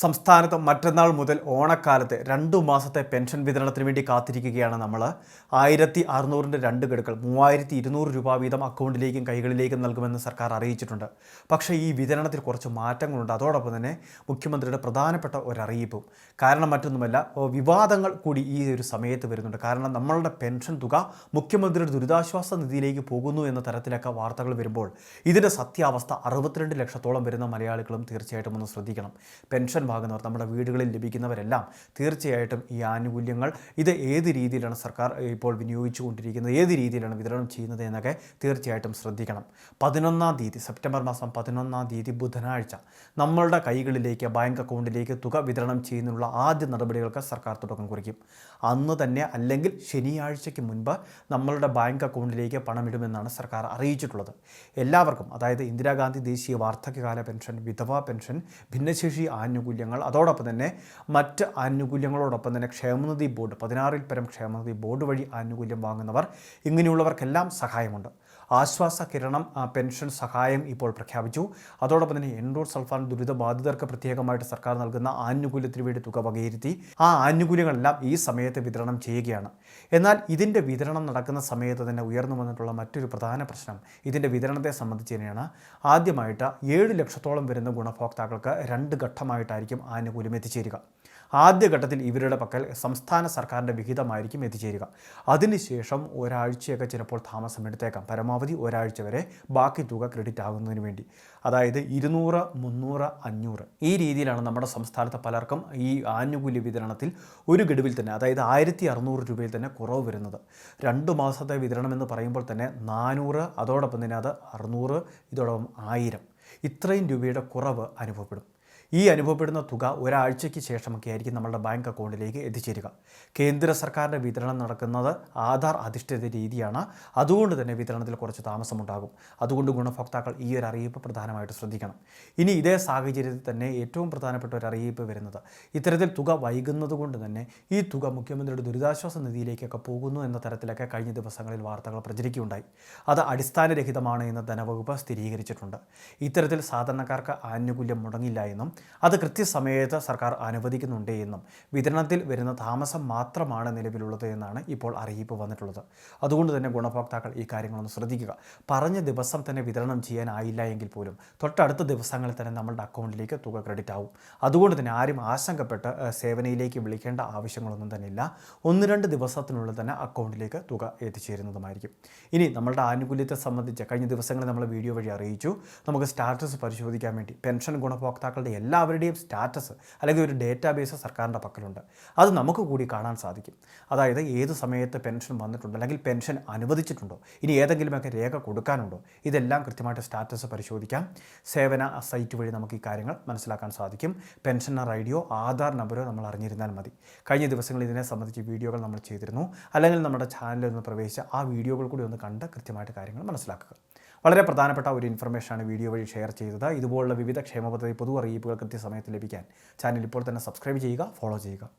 സംസ്ഥാനത്ത് മറ്റന്നാൾ മുതൽ ഓണക്കാലത്ത് രണ്ടു മാസത്തെ പെൻഷൻ വിതരണത്തിന് വേണ്ടി കാത്തിരിക്കുകയാണ് നമ്മൾ ആയിരത്തി അറുന്നൂറിന്റെ രണ്ട് ഗഡുക്കൾ മൂവായിരത്തി ഇരുന്നൂറ് രൂപ വീതം അക്കൗണ്ടിലേക്കും കൈകളിലേക്കും നൽകുമെന്ന് സർക്കാർ അറിയിച്ചിട്ടുണ്ട്. പക്ഷേ ഈ വിതരണത്തിൽ കുറച്ച് മാറ്റങ്ങളുണ്ട്. അതോടൊപ്പം തന്നെ മുഖ്യമന്ത്രിയുടെ പ്രധാനപ്പെട്ട ഒരറിയിപ്പും. കാരണം മറ്റൊന്നുമല്ല വിവാദങ്ങൾ കൂടി ഈ ഒരു സമയത്ത് വരുന്നുണ്ട്. കാരണം നമ്മളുടെ പെൻഷൻ തുക മുഖ്യമന്ത്രിയുടെ ദുരിതാശ്വാസ നിധിയിലേക്ക് പോകുന്നു എന്ന തരത്തിലൊക്കെ വാർത്തകൾ വരുമ്പോൾ ഇതിന്റെ സത്യാവസ്ഥ അറുപത്തിരണ്ട് ലക്ഷത്തോളം വരുന്ന മലയാളികളും തീർച്ചയായിട്ടും ഒന്ന് ശ്രദ്ധിക്കണം. പെൻഷൻ വാങ്ങുന്നവർ നമ്മുടെ വീടുകളിൽ ലഭിക്കുന്നവരെല്ലാം തീർച്ചയായിട്ടും ഈ ആനുകൂല്യങ്ങൾ ഇത് ഏത് രീതിയിലാണ് സർക്കാർ ഇപ്പോൾ വിനിയോഗിച്ചു കൊണ്ടിരിക്കുന്നത് ഏത് രീതിയിലാണ് വിതരണം ചെയ്യുന്നത് എന്നൊക്കെ തീർച്ചയായിട്ടും ശ്രദ്ധിക്കണം. പതിനൊന്നാം തീയതി സെപ്റ്റംബർ മാസം പതിനൊന്നാം തീയതി ബുധനാഴ്ച നമ്മളുടെ കൈകളിലേക്ക് ബാങ്ക് അക്കൗണ്ടിലേക്ക് തുക വിതരണം ചെയ്യുന്നതിനുള്ള ആദ്യ നടപടികൾക്ക് സർക്കാർ തുടക്കം കുറിക്കും. അന്ന് തന്നെ അല്ലെങ്കിൽ ശനിയാഴ്ചയ്ക്ക് മുൻപ് നമ്മളുടെ ബാങ്ക് അക്കൗണ്ടിലേക്ക് പണമിടുമെന്നാണ് സർക്കാർ അറിയിച്ചിട്ടുള്ളത്. എല്ലാവർക്കും അതായത് ഇന്ദിരാഗാന്ധി ദേശീയ വാർദ്ധക്യകാല പെൻഷൻ വിധവാ പെൻഷൻ ഭിന്നശേഷി ആനുകൂല്യങ്ങൾ അതോടൊപ്പം തന്നെ മറ്റ് ആനുകൂല്യങ്ങളോടൊപ്പം തന്നെ ക്ഷേമനിധി ബോർഡ് പതിനാറിൽ പരം ക്ഷേമനിധി ബോർഡ് വഴി ആനുകൂല്യം വാങ്ങുന്നവർ ഇങ്ങനെയുള്ളവർക്കെല്ലാം സഹായമുണ്ട്. ആശ്വാസ കിരണം പെൻഷൻ സഹായം ഇപ്പോൾ പ്രഖ്യാപിച്ചു. അതോടൊപ്പം തന്നെ എൻഡോർ സൾഫാൻ ദുരിതബാധിതർക്ക് പ്രത്യേകമായിട്ട് സർക്കാർ നൽകുന്ന ആനുകൂല്യത്തിന് വേണ്ടി തുക വകയിരുത്തി. ആ ആനുകൂല്യങ്ങളെല്ലാം ഈ സമയത്ത് വിതരണം ചെയ്യുകയാണ്. എന്നാൽ ഇതിന്റെ വിതരണം നടക്കുന്ന സമയത്ത് തന്നെ ഉയർന്നു വന്നിട്ടുള്ള മറ്റൊരു പ്രധാന പ്രശ്നം ഇതിന്റെ വിതരണത്തെ സംബന്ധിച്ച് തന്നെയാണ്. ആദ്യമായിട്ട് ഏഴ് ലക്ഷത്തോളം വരുന്ന ഗുണഭോക്താക്കൾക്ക് രണ്ട് ഘട്ടമായിട്ടായിരിക്കും ആനുകൂല്യം എത്തിച്ചേരുക. ആദ്യഘട്ടത്തിൽ ഇവരുടെ പക്കൽ സംസ്ഥാന സർക്കാരിന്റെ വിഹിതമായിരിക്കും എത്തിച്ചേരുക. അതിനുശേഷം ഒരാഴ്ചയൊക്കെ ചിലപ്പോൾ താമസം എടുത്തേക്കാം. പരമാവധി ഒരാഴ്ച വരെ ബാക്കി തുക ക്രെഡിറ്റ് ആകുന്നതിന് വേണ്ടി. അതായത് ഇരുന്നൂറ് മുന്നൂറ് അഞ്ഞൂറ്. ഈ രീതിയിലാണ് നമ്മുടെ സംസ്ഥാനത്തെ പലർക്കും ഈ ആനുകൂല്യ വിതരണത്തിൽ ഒരു ഗഡുവിൽ തന്നെ അതായത് ആയിരത്തി അറുന്നൂറ് രൂപയിൽ തന്നെ കുറവ് വരുന്നത്. രണ്ട് മാസത്തെ വിതരണം എന്ന് പറയുമ്പോൾ തന്നെ നാനൂറ് അതോടൊപ്പം തന്നെ അത് അറുന്നൂറ് ഇതോടൊപ്പം ആയിരം. ഇത്രയും രൂപയുടെ കുറവ് അനുഭവപ്പെടും. ഈ അനുഭവപ്പെടുന്ന തുക ഒരാഴ്ചയ്ക്ക് ശേഷമൊക്കെ ആയിരിക്കും നമ്മുടെ ബാങ്ക് അക്കൗണ്ടിലേക്ക് എത്തിച്ചേരുക. കേന്ദ്ര സർക്കാരിന്റെ വിതരണം നടക്കുന്നത് ആധാർ അധിഷ്ഠിത രീതിയാണ്. അതുകൊണ്ട് തന്നെ വിതരണത്തിൽ കുറച്ച് താമസമുണ്ടാകും. അതുകൊണ്ട് ഗുണഭോക്താക്കൾ ഈ ഒരു അറിയിപ്പ് പ്രധാനമായിട്ട് ശ്രദ്ധിക്കണം. ഇനി ഇതേ സാഹചര്യത്തിൽ തന്നെ ഏറ്റവും പ്രധാനപ്പെട്ട ഒരു അറിയിപ്പ് വരുന്നത് ഇത്തരത്തിൽ തുക വൈകുന്നത് കൊണ്ട് തന്നെ ഈ തുക മുഖ്യമന്ത്രിയുടെ ദുരിതാശ്വാസ നിധിയിലേക്കൊക്കെ പോകുന്നു എന്ന തരത്തിലൊക്കെ കഴിഞ്ഞ ദിവസങ്ങളിൽ വാർത്തകൾ പ്രചരിക്കുകയുണ്ടായി. അത് അടിസ്ഥാനരഹിതമാണ് എന്ന് ധനവകുപ്പ് സ്ഥിരീകരിച്ചിട്ടുണ്ട്. ഇത്തരത്തിൽ സാധാരണക്കാർക്ക് ആനുകൂല്യം മുടങ്ങില്ല എന്നും അത് കൃത്യസമയത്ത് സർക്കാർ അനുവദിക്കുന്നുണ്ട് എന്നും വിതരണത്തിൽ വരുന്ന താമസം മാത്രമാണ് നിലവിലുള്ളത് എന്നാണ് ഇപ്പോൾ അറിയിപ്പ് വന്നിട്ടുള്ളത്. അതുകൊണ്ട് തന്നെ ഗുണഭോക്താക്കൾ ഈ കാര്യങ്ങളൊന്ന് ശ്രദ്ധിക്കുക. പറഞ്ഞ ദിവസം തന്നെ വിതരണം ചെയ്യാനായില്ല എങ്കിൽ പോലും തൊട്ടടുത്ത ദിവസങ്ങളിൽ തന്നെ നമ്മളുടെ അക്കൗണ്ടിലേക്ക് തുക ക്രെഡിറ്റ് ആവും. അതുകൊണ്ട് തന്നെ ആരും ആശങ്കപ്പെട്ട് സേവനയിലേക്ക് വിളിക്കേണ്ട ആവശ്യങ്ങളൊന്നും തന്നെ ഇല്ല. ഒന്ന് രണ്ട് ദിവസത്തിനുള്ളിൽ തന്നെ അക്കൗണ്ടിലേക്ക് തുക എത്തിച്ചേരുന്നതുമായിരിക്കും. ഇനി നമ്മളുടെ ആനുകൂല്യത്തെ സംബന്ധിച്ച് കഴിഞ്ഞ ദിവസങ്ങളിൽ നമ്മൾ വീഡിയോ വഴി അറിയിച്ചു. നമുക്ക് സ്റ്റാറ്റസ് പരിശോധിക്കാൻ വേണ്ടി പെൻഷൻ ഗുണഭോക്താക്കളുടെ എല്ലാവരുടെയും സ്റ്റാറ്റസ് അല്ലെങ്കിൽ ഒരു ഡേറ്റാബേസ് സർക്കാരിന്റെ പക്കലുണ്ട്. അത് നമുക്ക് കൂടി കാണാൻ സാധിക്കും. അതായത് ഏത് സമയത്ത് പെൻഷൻ വന്നിട്ടുണ്ട് അല്ലെങ്കിൽ പെൻഷൻ അനുവദിച്ചിട്ടുണ്ടോ? ഇനി ഏതെങ്കിലുമൊക്കെ രേഖ കൊടുക്കാനുണ്ടോ? ഇതെല്ലാം കൃത്യമായിട്ട് സ്റ്റാറ്റസ് പരിശോധിക്കാം. സേവന സൈറ്റ് വഴി നമുക്ക് ഈ കാര്യങ്ങൾ മനസ്സിലാക്കാൻ സാധിക്കും. പെൻഷനർ ഐ ഡിയോ ആധാർ നമ്പരോ നമ്മൾ അറിഞ്ഞിരുന്നാൽ മതി. കഴിഞ്ഞ ദിവസങ്ങളിൽ ഇതിനെ സംബന്ധിച്ച് വീഡിയോകൾ നമ്മൾ ചെയ്തിരുന്നു. അല്ലെങ്കിൽ നമ്മുടെ ചാനലിൽ ഒന്ന് പ്രവേശിച്ച ആ വീഡിയോകൾ കൂടി ഒന്ന് കണ്ട് കൃത്യമായിട്ട് കാര്യങ്ങൾ മനസ്സിലാക്കുക. വളരെ പ്രധാനപ്പെട്ട ഒരു ഇൻഫർമേഷനാണ് വീഡിയോ വഴി ഷെയർ ചെയ്തത്. ഇതുപോലുള്ള വിവിധ ക്ഷേമ പദ്ധതി പൊതു അറിയിപ്പുകൾ കൃത്യസമയത്ത് ലഭിക്കാൻ ചാനൽ ഇപ്പോൾ തന്നെ സബ്സ്ക്രൈബ് ചെയ്യുക ഫോളോ ചെയ്യുക.